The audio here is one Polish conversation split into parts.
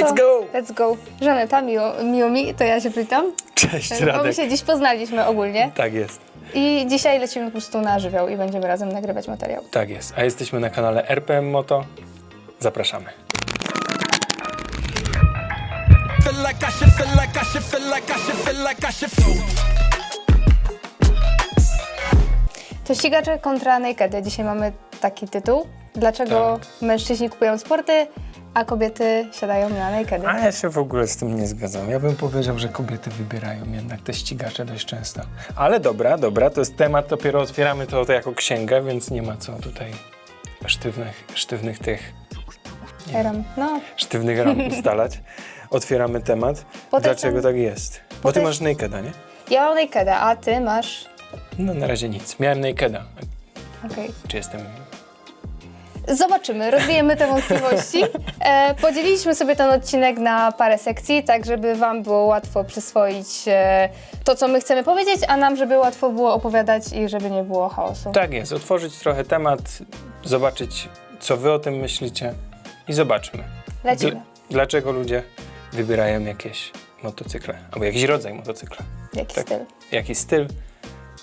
Let's go! Let's go. Żaneta, miło, miło mi, to ja się pytam. Cześć, Bo my Radek. się dziś poznaliśmy ogólnie Tak jest, i dzisiaj lecimy po prostu na żywioł i będziemy razem nagrywać materiał. tak jest. A jesteśmy na kanale RPM Moto. Zapraszamy. To ścigacze kontra nakedy. Dzisiaj mamy taki tytuł. Dlaczego Tak. mężczyźni kupują sporty, a kobiety siadają na nakedy? A ja się w ogóle z tym nie zgadzam. Ja bym powiedział, że kobiety wybierają jednak te ścigacze dość często. Ale dobra, dobra, to jest temat, dopiero otwieramy to, to jako księgę, więc nie ma co tutaj sztywnych, sztywnych tych, Ram. No, sztywnych ram ustalać. Otwieramy temat. Potem Dlaczego tak jest? Bo ty Potem- masz nakeda, nie? ja mam nakeda, a ty masz... No na razie nic. Miałem nakeda. Okej. Czy jestem... Zobaczymy, rozwijemy te wątpliwości. E, podzieliliśmy sobie ten odcinek na parę sekcji, tak żeby Wam było łatwo przyswoić e, to, co my chcemy powiedzieć, a nam, żeby łatwo było opowiadać i żeby nie było chaosu. Tak jest, otworzyć trochę temat, zobaczyć, co wy o tym myślicie i zobaczmy. Lecimy. Dl- dlaczego ludzie wybierają jakieś motocykle, albo jakiś rodzaj motocykla. Jaki Tak. styl? Jaki styl,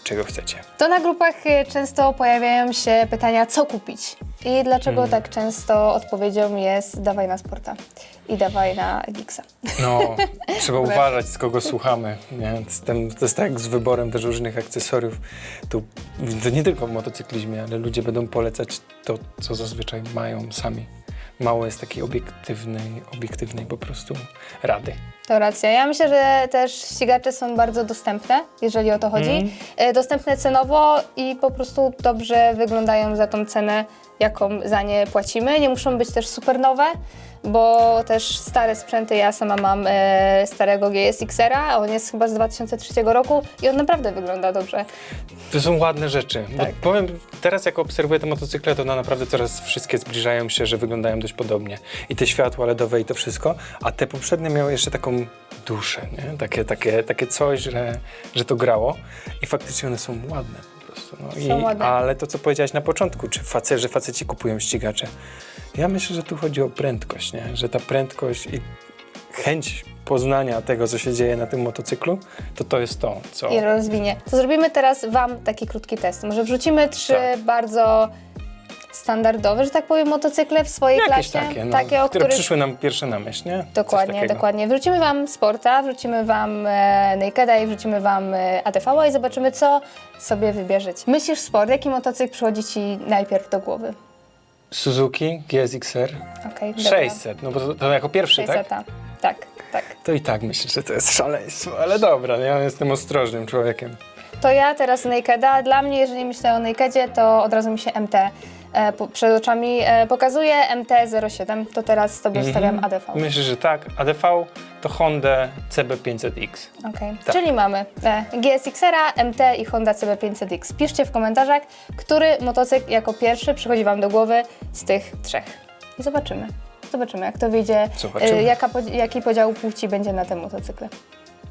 czego chcecie. To na grupach e, często pojawiają się pytania, co kupić. I dlaczego Hmm. tak często odpowiedzią jest dawaj na sporta i dawaj na Gixa. No, trzeba uważać, z kogo słuchamy. Z tym, to jest tak z wyborem też różnych akcesoriów. To, to nie tylko w motocyklizmie, ale ludzie będą polecać to, co zazwyczaj mają sami. Mało jest takiej obiektywnej, obiektywnej po prostu rady. To racja. Ja myślę, że też ścigacze są bardzo dostępne, jeżeli o to chodzi. E, Dostępne cenowo i po prostu dobrze wyglądają za tą cenę, jaką za nie płacimy. Nie muszą być też super nowe, bo też stare sprzęty, ja sama mam e, starego GSX-era, a on jest chyba z 2003 roku i on naprawdę wygląda dobrze. To są ładne rzeczy. Bo Tak. powiem, teraz jak obserwuję te motocykle, to one naprawdę coraz wszystkie zbliżają się, że wyglądają dość podobnie. I te światła LEDowe i to wszystko, a te poprzednie miały jeszcze taką duszę, nie? Takie, takie, takie coś, że, że to grało. I faktycznie one są ładne po prostu. No. Są I, ładne. Ale to, co powiedziałaś na początku, czy face, że faceci kupują ścigacze. Ja myślę, że tu chodzi o prędkość, nie? Że ta prędkość i chęć poznania tego, co się dzieje na tym motocyklu, to to jest to, co... I rozwinie. To zrobimy teraz Wam taki krótki test. Może wrzucimy trzy Tak. bardzo standardowe, że tak powiem, motocykle w swojej Jakieś klasie. takie, no, takie o które których przyszły nam pierwsze na myśl, nie? Coś Dokładnie, takiego. dokładnie. Wrzucimy Wam Sporta, wrzucimy Wam e, Nakeda i wrzucimy Wam e, ATV i zobaczymy, co sobie wybierzecie. Myślisz Sport, jaki motocykl przychodzi Ci najpierw do głowy? Suzuki GSX-R Okej, dobra. 600, no bo to, to jako pierwszy, tak? 600, tak? Tak, To i tak myślę, że to jest szaleństwo, ale dobra, ja jestem ostrożnym człowiekiem. To ja teraz Nakeda. Dla mnie, jeżeli myślę o Nakedzie, to od razu mi się MT e, po, przed oczami e, pokazuje. MT-07, to teraz Tobie Mhm. stawiam ADV. Myślę, że tak. ADV to Honda CB500X. Okej, Tak. czyli mamy e, GSX-era, MT i Honda CB500X. Piszcie w komentarzach, który motocykl jako pierwszy przychodzi Wam do głowy z tych trzech. I zobaczymy. Zobaczymy, jak to wyjdzie, Zobaczymy. e, jaka, jaki podział płci będzie na te motocykle.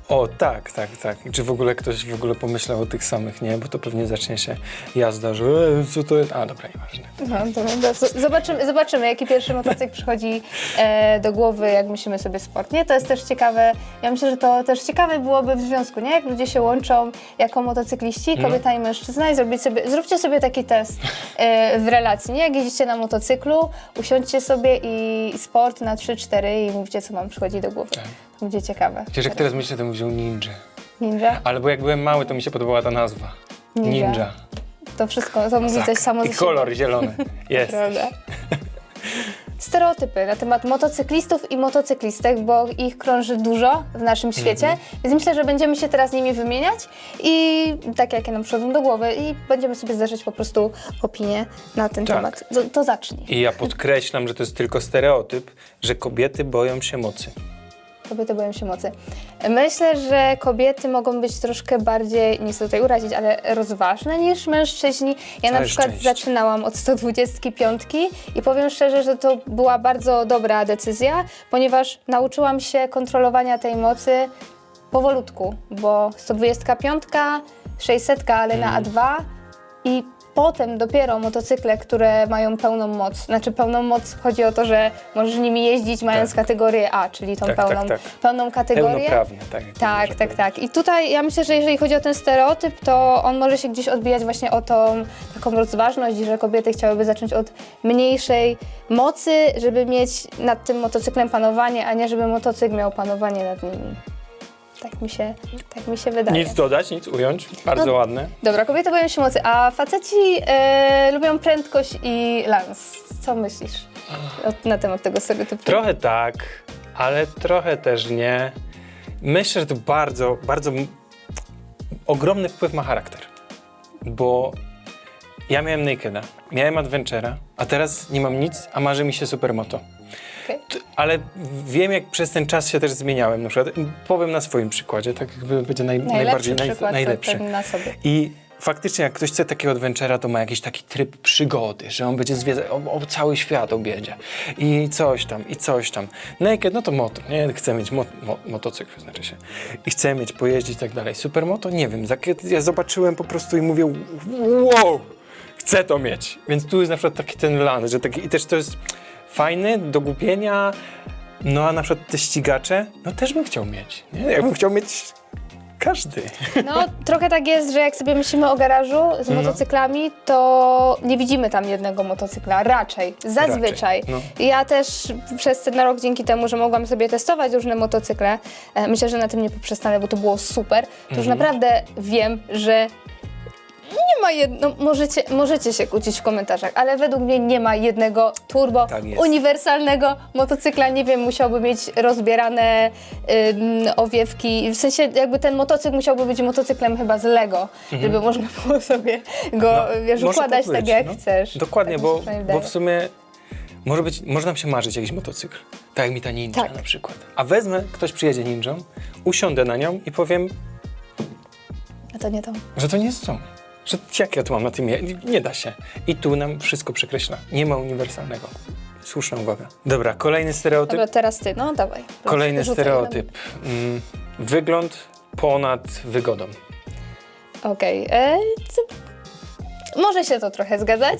O, tak, tak, tak. I Czy w ogóle ktoś w ogóle pomyślał o tych samych, nie? Bo to pewnie zacznie się jazda, że e, co to jest? A, dobra, nieważne. No, to, to, z- zobaczymy, zobaczymy, jaki pierwszy motocykl przychodzi e, do głowy, jak myślimy sobie sport. Nie, to jest też ciekawe. Ja myślę, że to też ciekawe byłoby w związku, nie? Jak ludzie się łączą jako motocykliści, kobieta i mężczyzna i zrobić sobie, zróbcie sobie taki test e, w relacji, nie? Jak jeździcie na motocyklu, usiądźcie sobie i sport na 3-4 i mówcie, co wam przychodzi do głowy. Będzie ciekawe. Chociaż jak teraz myślę, to bym wziął Ninja. Ninja? Ale bo jak byłem mały, to mi się podobała ta nazwa. Ninja. Ninja. To wszystko, to mówi Tak. coś samo I ze siebie. kolor zielony. Jest. Prawda? Stereotypy na temat motocyklistów i motocyklistek, bo ich krąży dużo w naszym świecie, Mhm. więc myślę, że będziemy się teraz nimi wymieniać i tak jakie nam przychodzą do głowy i będziemy sobie zderzyć po prostu opinie na ten Tak. temat. To, to zacznij. I ja podkreślam, że to jest tylko stereotyp, że kobiety boją się mocy. Kobiety boją się mocy. Myślę, że kobiety mogą być troszkę bardziej, nie chcę tutaj urazić, ale rozważne niż mężczyźni. Ja na przykład szczęście. zaczynałam od 125 i powiem szczerze, że to była bardzo dobra decyzja, ponieważ nauczyłam się kontrolowania tej mocy powolutku, bo 125, 600, ale na A2 i Potem dopiero motocykle, które mają pełną moc. Znaczy pełną moc chodzi o to, że możesz nimi jeździć mając Tak. kategorię A, czyli tą Tak, tak, pełną, tak. pełną kategorię. Tak. Tak, tak, powiedzieć. tak. I tutaj ja myślę, że jeżeli chodzi o ten stereotyp, to on może się gdzieś odbijać właśnie o tą taką rozważność, że kobiety chciałyby zacząć od mniejszej mocy, żeby mieć nad tym motocyklem panowanie, a nie żeby motocykl miał panowanie nad nimi. Tak mi się, tak mi się wydaje. Nic dodać, nic ująć. Bardzo No. ładne. Dobra, kobiety boją się mocy, a faceci e, lubią prędkość i lans. Co myślisz o, na temat tego stereotypu? Trochę tak, ale trochę też nie. Myślę, że to bardzo, bardzo m- ogromny wpływ ma charakter. Bo ja miałem Nakeda, miałem Adventure'a, a teraz nie mam nic, a marzy mi się Supermoto. T- Ale wiem, jak przez ten czas się też zmieniałem. Na przykład, powiem na swoim przykładzie, tak jakby będzie naj, Najlepszy najbardziej naj, najlepszy. na sobie. I faktycznie, jak ktoś chce takiego adventure'a, to ma jakiś taki tryb przygody, że on będzie zwiedzać, o, o cały świat objedzie. I coś tam, i coś tam. Naked, no to motor, nie? Chcę mieć mo, mo, motocykl, znaczy się. I chcę mieć, pojeździć i tak dalej. Supermoto, nie wiem. Ja zobaczyłem po prostu i mówię, wow, chcę to mieć. Więc tu jest na przykład taki ten lans, że taki, i też to jest fajny, do głupienia. No a na przykład te ścigacze, no też bym chciał mieć. Nie? Ja bym chciał mieć każdy. No, trochę tak jest, że jak sobie myślimy o garażu z No. motocyklami, to nie widzimy tam jednego motocykla, raczej, zazwyczaj. Raczej, no. Ja też przez ten rok, dzięki temu, że mogłam sobie testować różne motocykle, e, myślę, że na tym nie poprzestanę, bo to było super, to Mhm. już naprawdę wiem, że nie ma jedno, możecie, możecie się kłócić w komentarzach, ale według mnie nie ma jednego turbo Tak jest. uniwersalnego motocykla. Nie wiem, musiałby mieć rozbierane ym, owiewki. W sensie jakby ten motocykl musiałby być motocyklem chyba z Lego, żeby można było sobie go, Mhm. No, wiesz, może układać tak tak, być, jak no. chcesz. Dokładnie, Tak mi się bo, przynajmniej bo wydaje. w sumie może być, może nam się marzyć jakiś motocykl. Tak jak mi ta ninja Tak. na przykład. A wezmę, ktoś przyjedzie ninją, usiądę na nią i powiem, A to nie to. że to nie jest to. Że jak ja tu mam na tym je? Nie da się. I tu nam wszystko przekreśla. Nie ma uniwersalnego. Słuszna uwaga. Dobra, kolejny stereotyp. Dobra, teraz ty, no dawaj. Kolejny Rzucaj stereotyp. Mm, wygląd ponad wygodą. Okej. e, co- Może się to trochę zgadzać.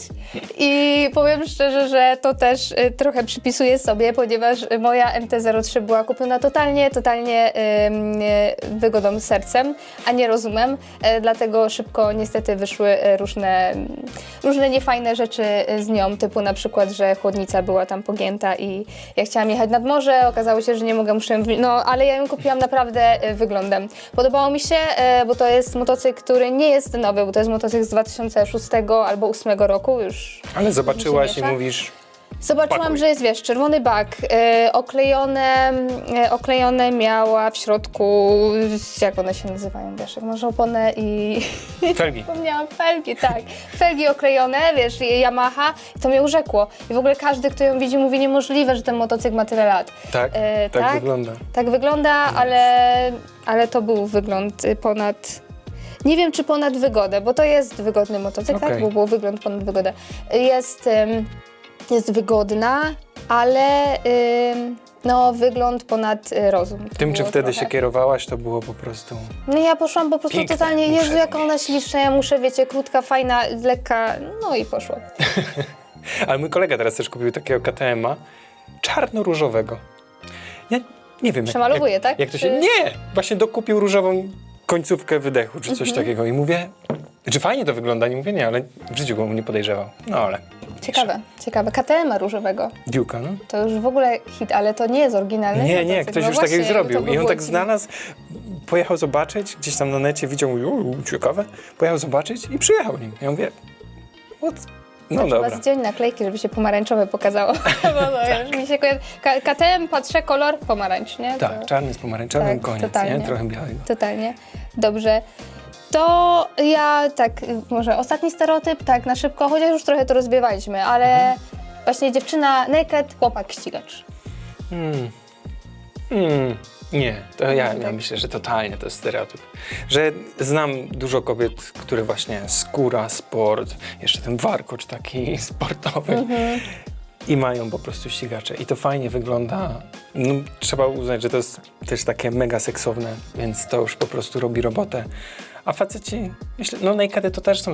I powiem szczerze, że to też y, trochę przypisuję sobie, ponieważ y, moja MT-03 była kupiona totalnie, totalnie y, wygodą sercem, a nie rozumem, e, dlatego szybko niestety wyszły y, różne, różne niefajne rzeczy y, z nią, typu na przykład, że chłodnica była tam pogięta i ja chciałam jechać nad morze, okazało się, że nie mogę, muszę, no ale ja ją kupiłam naprawdę y, wyglądem. Podobało mi się, bo to jest motocykl, który nie jest nowy, bo to jest motocykl z 2006 albo 2008 roku już. Ale zobaczyłaś i mówisz, Zobaczyłam, Pakuj. że jest, wiesz, czerwony bak, e, oklejone, e, oklejone miała w środku, jak one się nazywają, wiesz, masz oponę i... felgi. Zapomniałam, felgi, tak. Felgi oklejone, wiesz, Yamaha, i to mnie urzekło. I w ogóle każdy, kto ją widzi, mówi niemożliwe, że ten motocykl ma tyle lat. Tak, E, tak, tak? wygląda. Tak wygląda, ale, ale to był wygląd y, ponad. Nie wiem, czy ponad wygodę, bo to jest wygodny motocykl, tak? Okej. Bo był wygląd ponad wygodę. Jest, jest wygodna, ale no, wygląd ponad y, rozum. To Tym, czy było wtedy trochę. się kierowałaś, to było po prostu... No ja poszłam po prostu Piękne, totalnie, muszę Jezu, jaka ona śliczna, ja muszę, wiecie, krótka, fajna, lekka, no i poszło. Ale mój kolega teraz też kupił takiego KTM-a czarno-różowego. Ja nie wiem... Przemalowuje, jak, tak? Jak to się... Czy- Nie! Właśnie dokupił różową końcówkę wydechu, czy coś Mhm. takiego. I mówię... Czy fajnie to wygląda? Nie mówię nie, ale w życiu go nie podejrzewał. No ale... Ciekawe, ciekawe. KTM-a różowego. Diuka, no. To już w ogóle hit, ale to nie jest oryginalny Nie, nie, motocykl. ktoś No już właśnie, takiego to zrobił. by I on było tak dziwne. znalazł, pojechał zobaczyć, gdzieś tam na necie widział, mówił, "U, ciekawe, pojechał zobaczyć i przyjechał nim. Ja mówię, what? No Trzeba dobra. zdjąć naklejki, żeby się pomarańczowe pokazało. Bo no, już mi się kojarzy. K- KTM, patrzę, kolor pomarańcz, nie? Tak, To- czarny z pomarańczowym, tak, koniec, totalnie. nie? Trochę białego. Totalnie. Dobrze. To ja tak, y, może ostatni stereotyp, tak na szybko, chociaż już trochę to rozbiewaliśmy, ale Mhm. właśnie dziewczyna naked, chłopak ścigacz. Hmm. Hmm. Nie, to ja, ja myślę, że totalnie to jest stereotyp. Że znam dużo kobiet, które właśnie skóra, sport, jeszcze ten warkocz taki sportowy i mają po prostu ścigacze. I to fajnie wygląda. No, trzeba uznać, że to jest też takie mega seksowne, więc to już po prostu robi robotę. A faceci, myślę, no nakedy to też są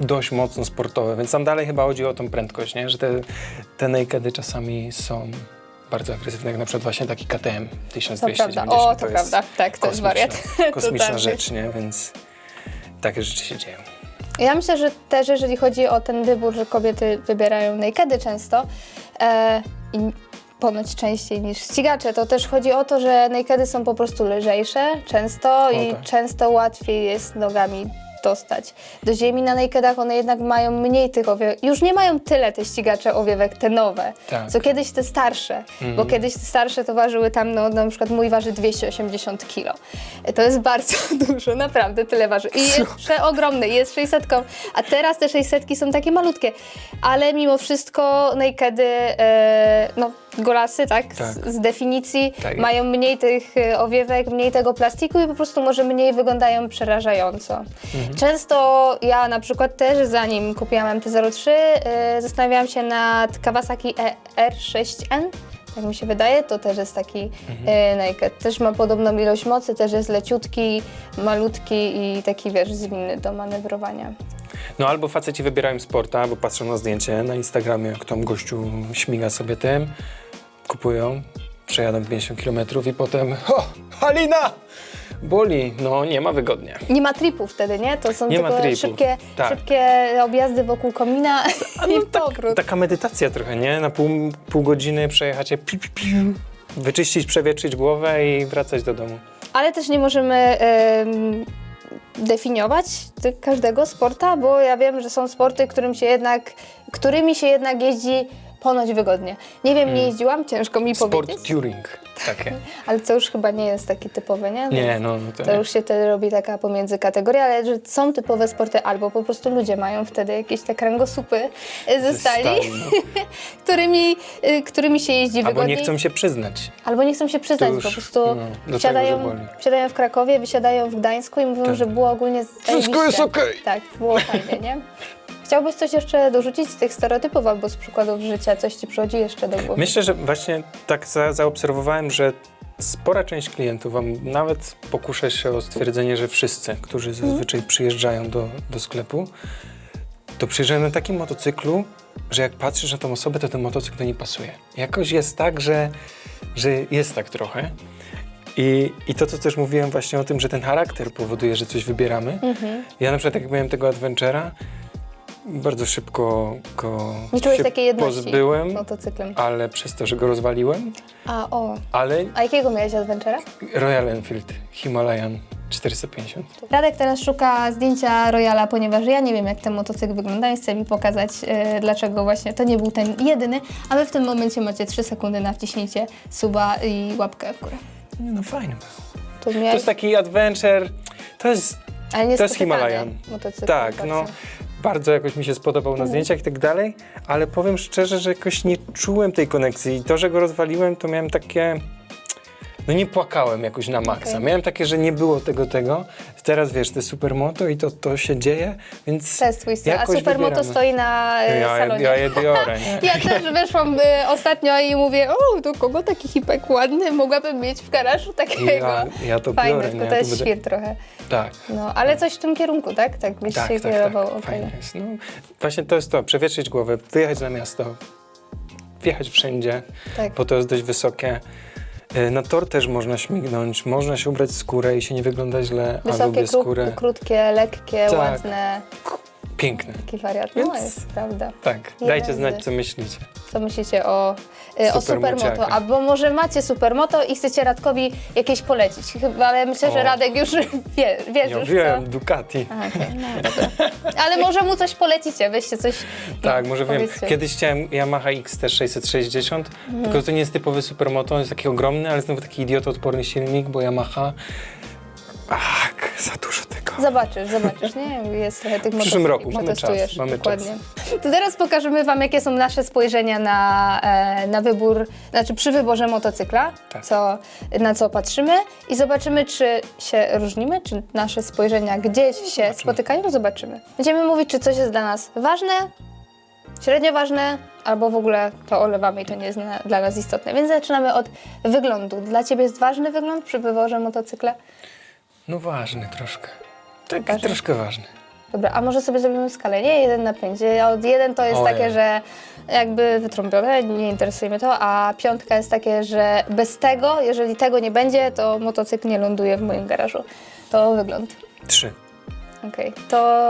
dość mocno sportowe, więc tam dalej chyba chodzi o tą prędkość, nie? że te, te nakedy czasami są bardzo agresywne, jak na przykład właśnie taki KTM To 1290. prawda. O, to, prawda. Tak, to jest kosmiczna- wariat. Kosmiczna Totalnie. rzecz, nie? Więc takie rzeczy się dzieją. Ja myślę, że też jeżeli chodzi o ten wybór, że kobiety wybierają nakedy często e, i ponoć częściej niż ścigacze, to też chodzi o to, że nakedy są po prostu lżejsze często i tak. często łatwiej jest nogami dostać do ziemi. Na nakedach one jednak mają mniej tych owiewek. Już nie mają tyle te ścigacze owiewek, te nowe, Tak. co kiedyś te starsze, bo kiedyś te starsze to ważyły tam, no na przykład mój waży 280 kg. To jest bardzo dużo, naprawdę tyle waży. I jest przeogromny, jest 600, a teraz te 600 są takie malutkie, ale mimo wszystko nakedy, e, no golasy, tak, Tak. Z, z definicji Tak mają mniej tych e, owiewek, mniej tego plastiku i po prostu może mniej wyglądają przerażająco. Mhm. Często ja na przykład też, zanim kupiłam MT-03, e, zastanawiałam się nad Kawasaki E- R6N, tak mi się wydaje, to też jest taki Mhm. e, naked. Też ma podobną ilość mocy, też jest leciutki, malutki i taki, wiesz, zwinny do manewrowania. No albo faceci wybierają sporta, bo patrzą na zdjęcie na Instagramie, jak tam gościu śmiga sobie tym, kupują, przejadą 50 km i potem o, Halina! Boli, no nie ma wygodnie. Nie ma tripów wtedy, nie? To są Nie tylko szybkie, tak. szybkie objazdy wokół komina i powrót. Taka medytacja trochę, nie? Na pół, pół godziny przejechacie, piu, piu, piu, wyczyścić, przewietrzyć głowę i wracać do domu. Ale też nie możemy em, definiować każdego sporta, bo ja wiem, że są sporty, którym się jednak, którymi się jednak jeździ ponoć wygodnie. Nie wiem, nie jeździłam, ciężko mi Sport powiedzieć, touring, takie. ale to już chyba nie jest taki typowy, nie? Nie, no, no to, To nie. już się wtedy robi taka pomiędzy kategoria, ale że są typowe sporty, albo po prostu ludzie mają wtedy jakieś te kręgosłupy y, ze stali, stali, no. którymi, y, którymi się jeździ Albo wygodniej. nie chcą się przyznać. Albo nie chcą się przyznać, już, po prostu no, do tego, wsiadają, wsiadają w Krakowie, wysiadają w Gdańsku i mówią, Tak. że było ogólnie Wszystko jest okej. Tak, było fajnie, nie? Chciałbyś coś jeszcze dorzucić z tych stereotypów albo z przykładów życia? Coś ci przychodzi jeszcze do głowy? Myślę, że właśnie tak za, zaobserwowałem, że spora część klientów, a nawet pokuszę się o stwierdzenie, że wszyscy, którzy zazwyczaj przyjeżdżają do, do sklepu, to przyjeżdżają na takim motocyklu, że jak patrzysz na tą osobę, to ten motocykl do niej pasuje. Jakoś jest tak, że, że jest tak trochę. I, I to, co też mówiłem właśnie o tym, że ten charakter powoduje, że coś wybieramy. Ja na przykład jak miałem tego Adventure'a, bardzo szybko go Nie czułeś się takiej jedności pozbyłem motocyklem? ale przez to, że go rozwaliłem, A, o. ale A jakiego miałeś Adventure'a? Royal Enfield Himalayan 450. Radek teraz szuka zdjęcia Royala, ponieważ ja nie wiem, jak ten motocykl wygląda i chce mi pokazać, e, dlaczego właśnie to nie był ten jedyny, a wy w tym momencie macie 3 sekundy na wciśnięcie suba i łapkę w górę. Nie, no fajny był. To, To miałeś, jest taki adventure, to jest, ale nie to jest spotykany Himalayan. Motocykl tak, bardzo. no, bardzo jakoś mi się spodobał na zdjęciach i tak dalej, ale powiem szczerze, że jakoś nie czułem tej konekcji i to, że go rozwaliłem, to miałem takie... No nie płakałem jakoś na maksa. Okej. Miałem takie, że nie było tego, tego. Teraz wiesz, to jest supermoto i to, to się dzieje, więc To jest twój styl. A jakoś Supermoto wybieramy. stoi na e, ja, salonie. ja je biorę, nie? Ja też wyszłam e, ostatnio i mówię, o, to kogo taki hipek ładny, mogłabym mieć w garażu takiego. Ja, ja to Fajne, biorę, tylko nie? to Ja jest będę- świr trochę. Tak. No, ale coś w tym kierunku, tak? Tak byś Tak, się tak, kierował. tak. okej. Fajne jest. No, właśnie to jest to, przewietrzyć głowę, wyjechać na miasto, wjechać wszędzie, Tak. bo to jest dość wysokie. Y, Na tor też można śmignąć, można się ubrać skórę i się nie wygląda źle, a Wysokie, lubię kró- skórę. krótkie, lekkie, Tak. ładne. Piękne. Taki wariat. No Więc- jest, prawda. Tak, Nie dajcie znać, co myślicie. Co myślicie o, y, o. Supermoto? Albo może macie Supermoto i chcecie Radkowi jakieś polecić. Chyba, ale myślę, że O. Radek już wie, wiesz Ja już wiem, co. Ducati. A, okej, no dobra. Ale może mu coś polecicie, weźcie coś. Tak, no, może wiem. powiedzcie. Kiedyś chciałem Yamaha XT 660, Mhm. tylko to nie jest typowy supermoto, on jest taki ogromny, ale znowu taki idiotoodporny silnik, bo Yamaha... Ach, za dużo. Zobaczysz, zobaczysz, nie? Jest trochę tych W przyszłym roku, mamy czas, mamy dokładnie. To teraz pokażemy Wam, jakie są nasze spojrzenia na, e, na wybór, znaczy przy wyborze motocykla, Tak. co, na co patrzymy i zobaczymy, czy się różnimy, czy nasze spojrzenia gdzieś się spotykają, zobaczymy. Będziemy mówić, czy coś jest dla nas ważne, średnio ważne, albo w ogóle to olewamy i to nie jest na, dla nas istotne. Więc zaczynamy od wyglądu. Dla Ciebie jest ważny wygląd przy wyborze motocykla? No ważny troszkę. Tak, Ważny? troszkę ważny. Dobra, a może sobie zrobimy skalę, nie? 1 na 5. Od 1 to jest Ojej. takie, że jakby wytrąbione, nie interesuje mnie to, a piątka jest takie, że bez tego, jeżeli tego nie będzie, to motocykl nie ląduje w moim garażu. To wygląd. Trzy. Okej, to...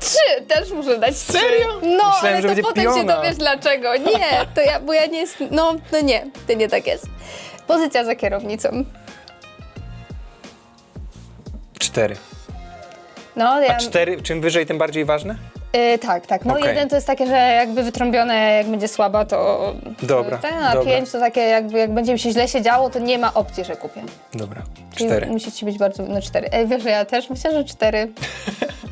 Trzy! Też muszę dać trzy. Serio? No, Myślałem, ale to będzie potem się piona. dowiesz dlaczego. Nie, to ja, bo ja nie jest... No, no nie, to nie tak jest. Pozycja za kierownicą. Cztery. No, ja... A cztery, czym wyżej, tym bardziej ważne? Y, tak, tak. No Okej. jeden to jest takie, że jakby wytrąbione, jak będzie słaba, to... Dobra, ten, a dobra. pięć to takie, jakby jak będzie mi się źle się działo, to nie ma opcji, że kupię. Dobra. Czyli Cztery. Musi ci być bardzo... No cztery. Ej, wiesz, że ja też myślę, że cztery.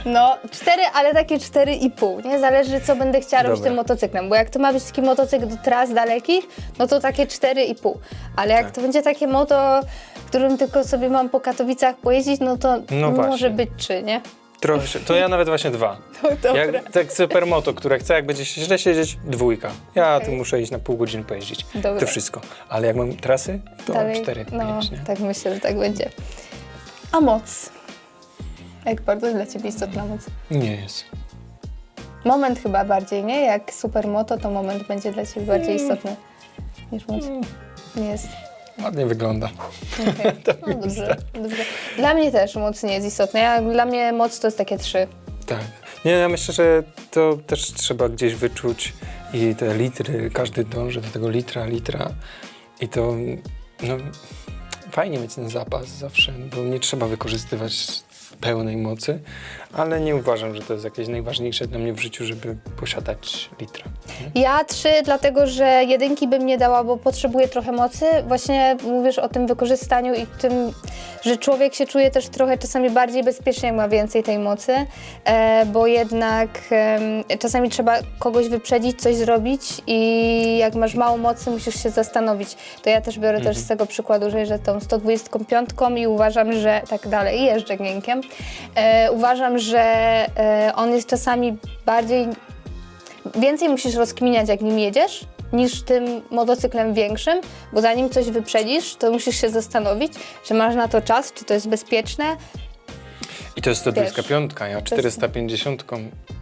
No, cztery, ale takie cztery i pół, nie? Zależy, co będę chciała robić Dobra. tym motocyklem, bo jak to ma być taki motocykl do tras dalekich, no to takie cztery i pół. Ale jak Tak. to będzie takie moto, którym tylko sobie mam po Katowicach pojeździć, no to No może być trzy, nie? Trochę to ja nawet właśnie dwa. To dobra. Jak, tak supermoto, które chcę, jak będzie się źle siedzieć, dwójka. Ja Okej. tu muszę iść na pół godziny pojeździć. Dobra. To wszystko. Ale jak mam trasy, to Dalej, cztery, no, pięć, nie? tak myślę, że tak będzie. A moc? Jak bardzo dla Ciebie istotna moc? Nie jest. Moment chyba bardziej, nie? Jak supermoto, to moment będzie dla Ciebie bardziej Mm. istotny niż moc. Nie jest. Ładnie wygląda. okej. No dobrze, dobrze. Dla mnie też moc nie jest istotna. Ja, dla mnie moc to jest takie trzy. Tak. Nie, ja myślę, że to też trzeba gdzieś wyczuć i te litry, każdy dąży do tego litra, litra i to, no, fajnie mieć ten zapas zawsze, bo nie trzeba wykorzystywać pełnej mocy, ale nie uważam, że to jest jakieś najważniejsze dla mnie w życiu, żeby posiadać litra. Ja trzy, dlatego że jedynki bym nie dała, bo potrzebuję trochę mocy. Właśnie mówisz o tym wykorzystaniu i tym, że człowiek się czuje też trochę czasami bardziej bezpiecznie, jak ma więcej tej mocy, e, bo jednak czasami trzeba kogoś wyprzedzić, coś zrobić i jak masz mało mocy, musisz się zastanowić. To ja też biorę też z tego przykładu, że jeżdżę tą 125 i uważam, że tak dalej, jeżdżę gnienkiem. E, uważam, że e, on jest czasami bardziej więcej musisz rozkminiać, jak nim jedziesz, niż tym motocyklem większym, bo zanim coś wyprzedzisz, to musisz się zastanowić, czy masz na to czas, czy to jest bezpieczne. I to jest 125, ja 450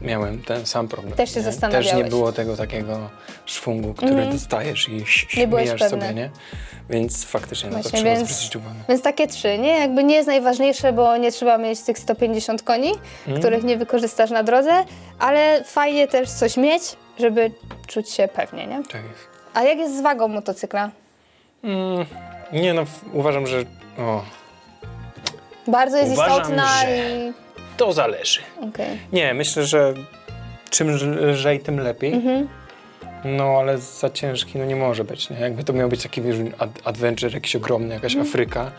miałem ten sam problem. Też się nie? Też nie było tego takiego szwungu, który dostajesz i Nie mijasz sobie, nie? Więc faktycznie na to Właśnie, trzeba więc- zwrócić uwagę. Więc takie trzy, nie? Jakby nie jest najważniejsze, bo nie trzeba mieć tych 150 koni, Mhm. których nie wykorzystasz na drodze, ale fajnie też coś mieć, żeby czuć się pewnie, nie? Tak jest. A jak jest z wagą motocykla? Mm, nie no, uważam, że o, Bardzo jest Uważam, istotna że- i... to zależy. Okej. Nie, myślę, że czym lżej, tym lepiej. Mhm. No, ale za ciężki no nie może być, nie? Jakby to miał być taki wiesz, ad adventure jakiś ogromny, jakaś Afryka,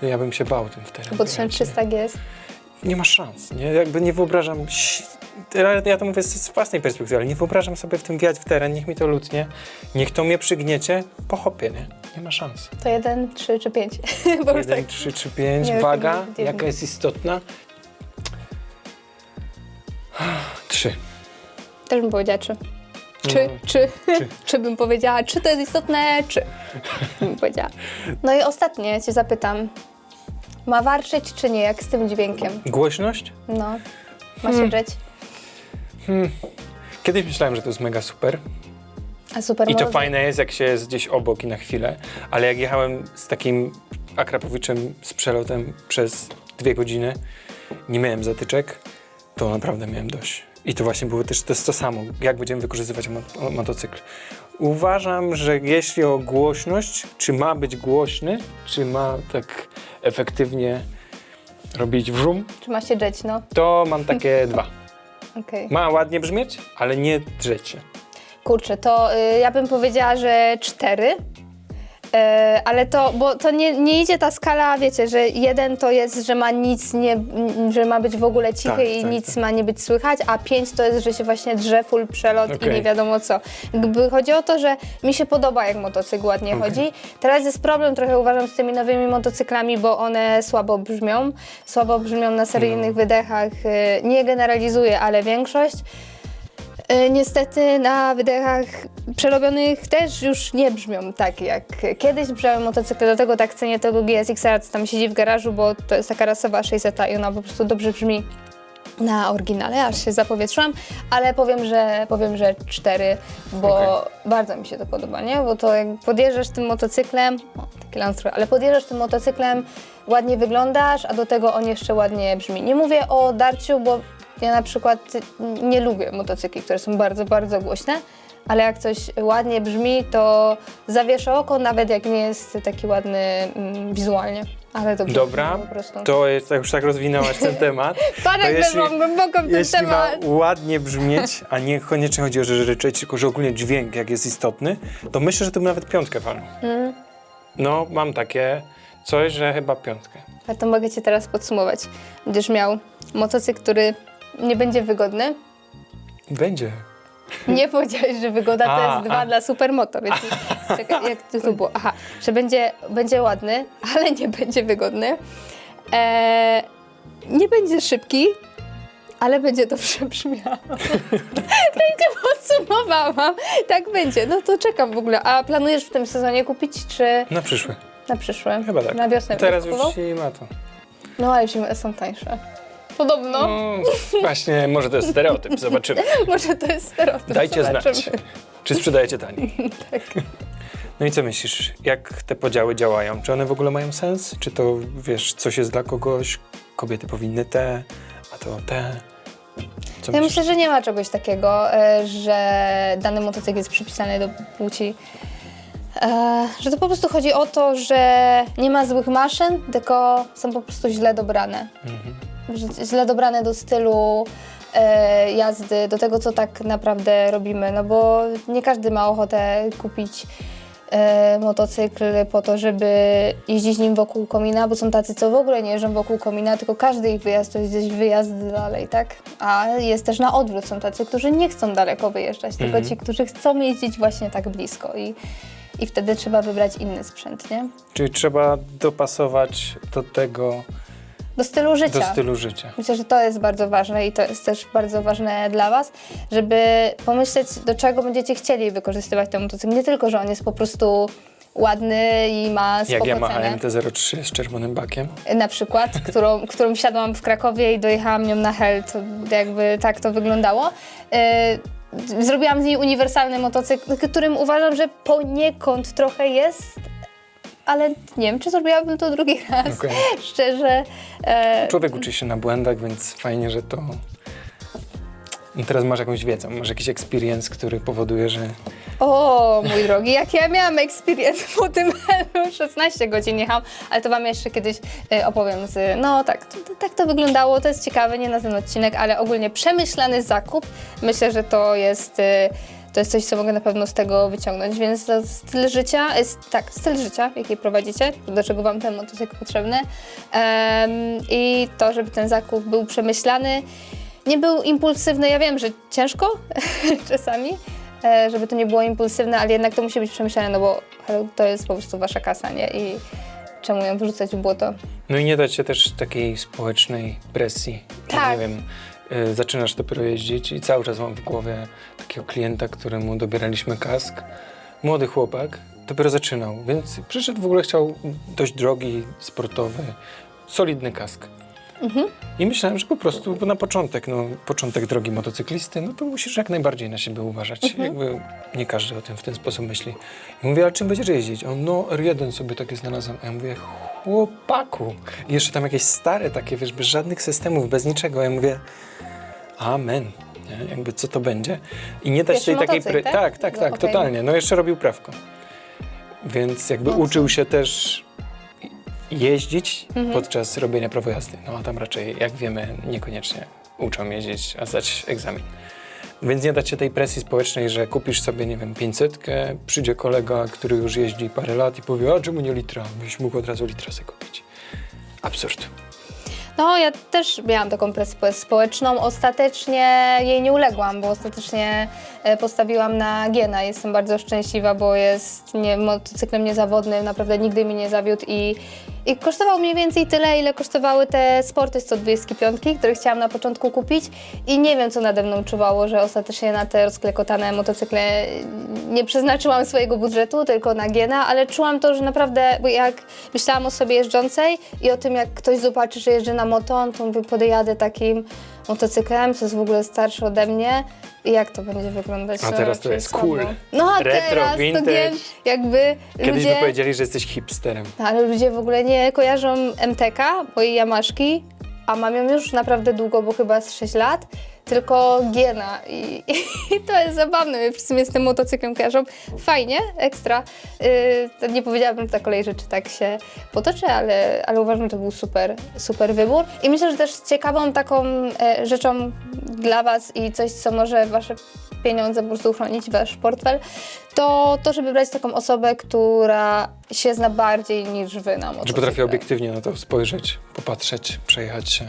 to ja bym się bał tym w teren. Bo jechać, nie? 1300 GS. Nie ma szans, nie? Jakby nie wyobrażam, ja- to mówię z, własnej perspektywy, ale nie wyobrażam sobie w tym wjechać w teren, niech mi to lutnie, niech to mnie przygniecie, po hopie, nie? Nie ma szans. To jeden, trzy czy pięć? Bo Jeden, tak. trzy czy pięć, Nie, waga, nie, nie. jaka jest istotna? Trzy. Też bym powiedziała trzy. Czy, No. czy, czy bym powiedziała, czy to jest istotne, czy bym powiedziała. No i ostatnie cię zapytam. Ma warczeć czy nie, jak z tym dźwiękiem? Głośność? No, ma Hmm. się drzeć. Kiedyś myślałem, że to jest mega super. A super I to mrozy. fajne jest, jak się jest gdzieś obok i na chwilę, ale jak jechałem z takim Akrapowiczem z przelotem przez dwie godziny, nie miałem zatyczek, to naprawdę miałem dość. I to właśnie było też to, jest to samo, jak będziemy wykorzystywać mo- motocykl. Uważam, że jeśli o głośność, czy ma być głośny, czy ma tak efektywnie robić wrzum, Czy ma się drzeć, no. to mam takie dwa. Okej. Ma ładnie brzmieć, ale nie drzeć się. Kurczę, to y, ja bym powiedziała, że cztery. E, ale to, bo to nie, nie idzie ta skala, wiecie, że jeden to jest, że ma nic nie, m, że ma być w ogóle cichy Tak, i tak, nic tak. ma nie być słychać, a pięć to jest, że się właśnie drze full przelot i nie wiadomo co. Jakby chodzi o to, że mi się podoba, jak motocykl ładnie chodzi. Teraz jest problem trochę uważam z tymi nowymi motocyklami, bo one słabo brzmią. Słabo brzmią na seryjnych No. wydechach. y, Nie generalizuję, ale większość. Y, Niestety na wydechach przerobionych też już nie brzmią tak jak kiedyś brzmiały motocykle, dlatego tak cenię tego GSX-a, co tam siedzi w garażu, bo to jest taka rasowa 600 i ona po prostu dobrze brzmi na oryginale, aż się zapowietrzyłam, ale powiem, że powiem, że cztery, bo Okej. bardzo mi się to podoba, nie? Bo to jak podjeżdżasz tym motocyklem, o, taki ale podjeżdżasz tym motocyklem, ładnie wyglądasz, a do tego on jeszcze ładnie brzmi. Nie mówię o darciu, bo ja na przykład nie lubię motocykli, które są bardzo, bardzo głośne, ale jak coś ładnie brzmi, to zawiesza oko, nawet jak nie jest taki ładny mm, wizualnie. Ale dobrze Dobra, brzmi po prostu. to jest, tak już tak rozwinęłaś ten temat. Panek jeśli- weszłam głęboko w ten Jeśli temat. ma ładnie brzmieć, a nie koniecznie chodzi o ryczeć, tylko że ogólnie dźwięk, jak jest istotny, to myślę, że to bym nawet piątkę walnął. Mm. No, mam takie coś, że chyba piątkę. A to mogę Cię teraz podsumować. Będziesz miał motocykl, który nie będzie wygodny. Będzie. Nie powiedziałeś, że wygoda to A, jest dwa a. dla supermoto, więc czekaj, jak to tu było? Aha, że będzie, będzie ładny, ale nie będzie wygodny. E, nie będzie szybki, ale będzie dobrze brzmiał. tak cię podsumowałam. Tak będzie. No to czekam w ogóle. A planujesz w tym sezonie kupić, czy Na przyszły. na przyszły? Chyba tak. Na wiosnę Teraz będziesz już kupował? się ma to. No ale zimy są tańsze. Podobno. No, właśnie, może to jest stereotyp, zobaczymy. Może to jest stereotyp. Dajcie zobaczymy. znać, czy sprzedajecie taniej. Tak. No i co myślisz, jak te podziały działają? Czy one w ogóle mają sens? Czy to, wiesz, coś jest dla kogoś, kobiety powinny te, a to te? Co Ja myślisz? myślę, że nie ma czegoś takiego, e, że dany motocykl jest przypisany do płci. E, Że to po prostu chodzi o to, że nie ma złych maszyn, tylko są po prostu źle dobrane. Że Źle dobrane do stylu e, jazdy, do tego, co tak naprawdę robimy. No bo nie każdy ma ochotę kupić e, motocykl po to, żeby jeździć nim wokół komina, bo są tacy, co w ogóle nie jeżdżą wokół komina, tylko każdy ich wyjazd to jest gdzieś wyjazd dalej, tak? A jest też na odwrót, są tacy, którzy nie chcą daleko wyjeżdżać, tylko ci, którzy chcą jeździć właśnie tak blisko i, i wtedy trzeba wybrać inny sprzęt, nie? Czyli trzeba dopasować do tego, Do stylu życia. do stylu życia. Myślę, że to jest bardzo ważne i to jest też bardzo ważne dla Was, żeby pomyśleć, do czego będziecie chcieli wykorzystywać ten motocykl. Nie tylko, że on jest po prostu ładny i ma Jak Yamaha cenę. MT-03 z czerwonym bakiem. Na przykład, którą, którą wsiadłam w Krakowie i dojechałam nią na Hel, to jakby tak to wyglądało. Yy, Zrobiłam z niej uniwersalny motocykl, którym uważam, że poniekąd trochę jest, ale nie wiem, czy zrobiłabym to drugi raz. Okej. Szczerze. e, Człowiek uczy się na błędach, więc fajnie, że to... I teraz masz jakąś wiedzę, masz jakiś experience, który powoduje, że O, mój drogi, jak ja miałam experience po tym Helu, 16 godzin jechałam, ale to wam jeszcze kiedyś e, opowiem z... No tak, to, to, tak to wyglądało, to jest ciekawe, nie na ten odcinek, ale ogólnie przemyślany zakup, myślę, że to jest... e, To jest coś, co mogę na pewno z tego wyciągnąć, więc to styl życia, jest, tak, styl życia, jaki prowadzicie, do czego wam ten motocykl potrzebny Em, i to, żeby ten zakup był przemyślany, nie był impulsywny. Ja wiem, że ciężko czasami, e, żeby to nie było impulsywne, ale jednak to musi być przemyślane, no bo to jest po prostu wasza kasa, nie? I czemu ją wyrzucać w błoto? No i nie dać się też takiej społecznej presji. Tak. Nie wiem, zaczynasz dopiero jeździć i cały czas mam w głowie takiego klienta, któremu dobieraliśmy kask. Młody chłopak, dopiero zaczynał, więc przyszedł w ogóle, chciał dość drogi, sportowy, solidny kask. I myślałem, że po prostu, bo na początek, no, początek drogi motocyklisty, no to musisz jak najbardziej na siebie uważać. Jakby nie każdy o tym w ten sposób myśli. I mówię, ale czym będziesz jeździć? On, no R1 sobie takie znalazłem. A ja mówię, chłopaku. I jeszcze tam jakieś stare takie, wiesz, bez żadnych systemów, bez niczego. A ja mówię, amen. Nie? Jakby co to będzie? I nie dać tej takiej... motocykl, tak? tak, tak, No, tak, okej. totalnie. No jeszcze robił prawko. Więc jakby Mocno. uczył się też jeździć Mhm. podczas robienia prawa jazdy. No a tam raczej, jak wiemy, niekoniecznie uczą jeździć, a zdać egzamin. Więc nie dać się tej presji społecznej, że kupisz sobie, nie wiem, 500, przyjdzie kolega, który już jeździ parę lat i powie, a czemu nie litra? Byś mógł od razu litra sobie kupić. Absurd. No, ja też miałam taką presję społeczną. Ostatecznie jej nie uległam, bo ostatecznie e, postawiłam na Giena. Jestem bardzo szczęśliwa, bo jest nie, motocyklem niezawodnym, naprawdę nigdy mi nie zawiódł i, i kosztował mniej więcej tyle, ile kosztowały te sporty 125, które chciałam na początku kupić. I nie wiem, co nade mną czuwało, że ostatecznie na te rozklekotane motocykle nie przeznaczyłam swojego budżetu, tylko na Giena, ale czułam to, że naprawdę, bo jak myślałam o sobie jeżdżącej i o tym, jak ktoś zobaczy, że jeżdżę na moto, to mówię, podjadę takim motocyklem, co jest w ogóle starszy ode mnie i jak to będzie wyglądać. A No, teraz to jest słabo. cool. No a Retro, teraz to vintage. Gien, jakby Kiedyś ludzie... by powiedzieli, że jesteś hipsterem. No, ale ludzie w ogóle nie kojarzą MTK, bo i Yamaszki, a mam ją już naprawdę długo, bo chyba z 6 lat, tylko Giena i, i to jest zabawne, z tym motocyklem kojarzą. Fajnie, ekstra. Yy, nie powiedziałabym, że ta kolej rzeczy tak się potoczy, ale, ale uważam, że to był super, super wybór. I myślę, że też ciekawą taką e, rzeczą dla Was i coś, co może Wasze pieniądze po prostu uchronić, Wasz portfel, to to, żeby brać taką osobę, która się zna bardziej niż Wy na motocykle. potrafi obiektywnie na to spojrzeć, popatrzeć, przejechać się.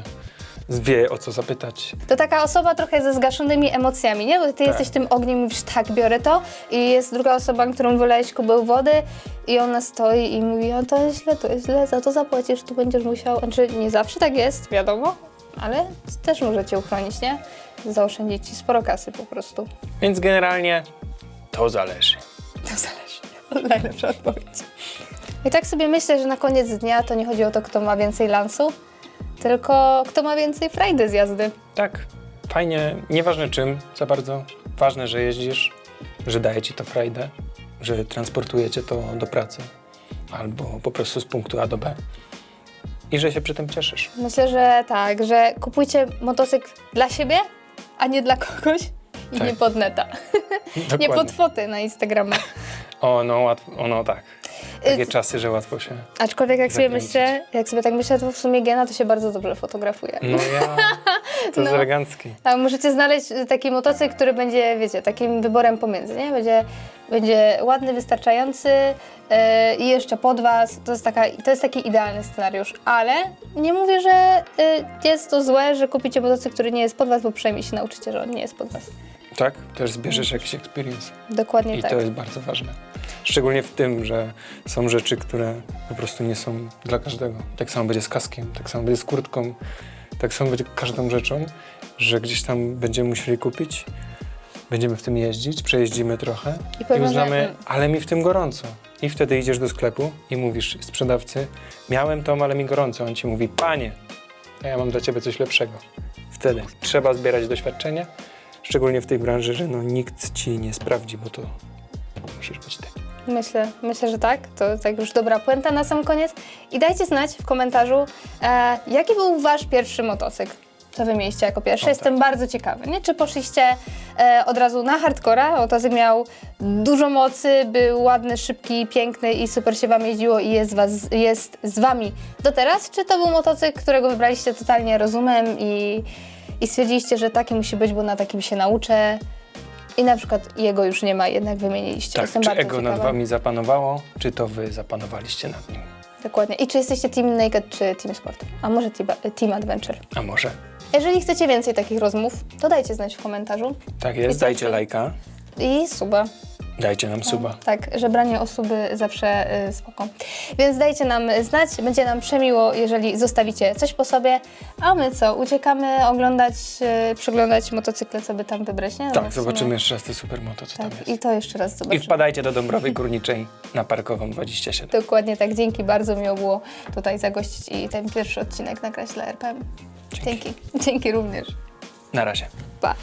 Wie o co zapytać. To taka osoba trochę ze zgaszonymi emocjami, nie? Bo ty jesteś tym ogniem i mówisz, tak, biorę to i jest druga osoba, którą wylałeś kubeł wody i ona stoi i mówi, o to jest źle, to jest źle, za to zapłacisz, tu będziesz musiał... Znaczy, nie zawsze tak jest, wiadomo, ale też może cię uchronić, nie? Zaoszczędzić ci sporo kasy po prostu. Więc generalnie to zależy. To zależy. Najlepsza odpowiedź. I tak sobie myślę, że na koniec dnia to nie chodzi o to, kto ma więcej lansu, tylko kto ma więcej frajdy z jazdy. Tak, fajnie, nieważne czym za bardzo. Ważne, że jeździsz, że daje ci to frajdę, że transportujecie to do pracy albo po prostu z punktu A do B i że się przy tym cieszysz. Myślę, że tak, że kupujcie motocykl dla siebie, a nie dla kogoś i Tak. nie pod neta. nie Dokładnie. pod foty na Instagrama. O, no, łatwo, o, no tak. Takie Y, czasy, że łatwo się. Aczkolwiek jak sobie Zakręcić. myślę, jak sobie tak myślę, to w sumie Gena to się bardzo dobrze fotografuje. No ja. To jest No. elegancki. Tak, możecie znaleźć taki motocykl, który będzie, wiecie, takim wyborem pomiędzy, nie? Będzie, będzie ładny, wystarczający yy, i jeszcze pod was. To jest, taka, to jest taki idealny scenariusz, ale nie mówię, że yy, jest to złe, że kupicie motocykl, który nie jest pod was, bo przynajmniej się nauczycie, że on nie jest pod was. Tak? Też zbierzesz jakiś experience. Dokładnie I tak. to jest bardzo ważne. Szczególnie w tym, że są rzeczy, które po prostu nie są dla każdego. Tak samo będzie z kaskiem, tak samo będzie z kurtką, tak samo będzie każdą rzeczą, że gdzieś tam będziemy musieli kupić, będziemy w tym jeździć, przejeździmy trochę I i, że- uznamy, ale mi w tym gorąco. I wtedy idziesz do sklepu i mówisz sprzedawcy, miałem to, ale mi gorąco. On ci mówi, panie, a ja mam dla ciebie coś lepszego. Wtedy trzeba zbierać doświadczenia, szczególnie w tej branży, że no, nikt ci nie sprawdzi, bo to musisz być ty. Myślę, myślę, że tak. To tak już dobra puenta na sam koniec. I dajcie znać w komentarzu, e, jaki był wasz pierwszy motocykl. Co wy mieliście jako pierwszy? O, tak. Jestem bardzo ciekawy. Nie? Czy poszliście e, od razu na hardcora? Motocykl miał dużo mocy, był ładny, szybki, piękny i super się wam jeździło i jest, was, jest z wami do teraz? Czy to był motocykl, którego wybraliście totalnie rozumem i, i stwierdziliście, że taki musi być, bo na takim się nauczę? I na przykład jego już nie ma, jednak wymieniliście. Tak, Jestem czy bardzo ego ciekawa. nad wami zapanowało, czy to wy zapanowaliście nad nim? Dokładnie. I czy jesteście Team Naked czy Team Sport? A może Team, Team Adventure? A może? Jeżeli chcecie więcej takich rozmów, to dajcie znać w komentarzu. Tak jest, dajcie lajka, I suba. dajcie nam suba. Tak, żebranie osoby zawsze y, spoko. Więc dajcie nam znać, będzie nam przemiło, jeżeli zostawicie coś po sobie. A my co, uciekamy oglądać, y, przeglądać motocykle, co by tam wybrać, nie? No, Tak, sumie- zobaczymy jeszcze raz te supermoto, co Tak, tam jest. i to jeszcze raz I zobaczymy. wpadajcie do Dąbrowy Górniczej na Parkową 27. Dokładnie tak, dzięki, bardzo miło było tutaj zagościć i ten pierwszy odcinek nagrać dla RPM. Dzięki. Dzięki, dzięki również. Na razie. Pa.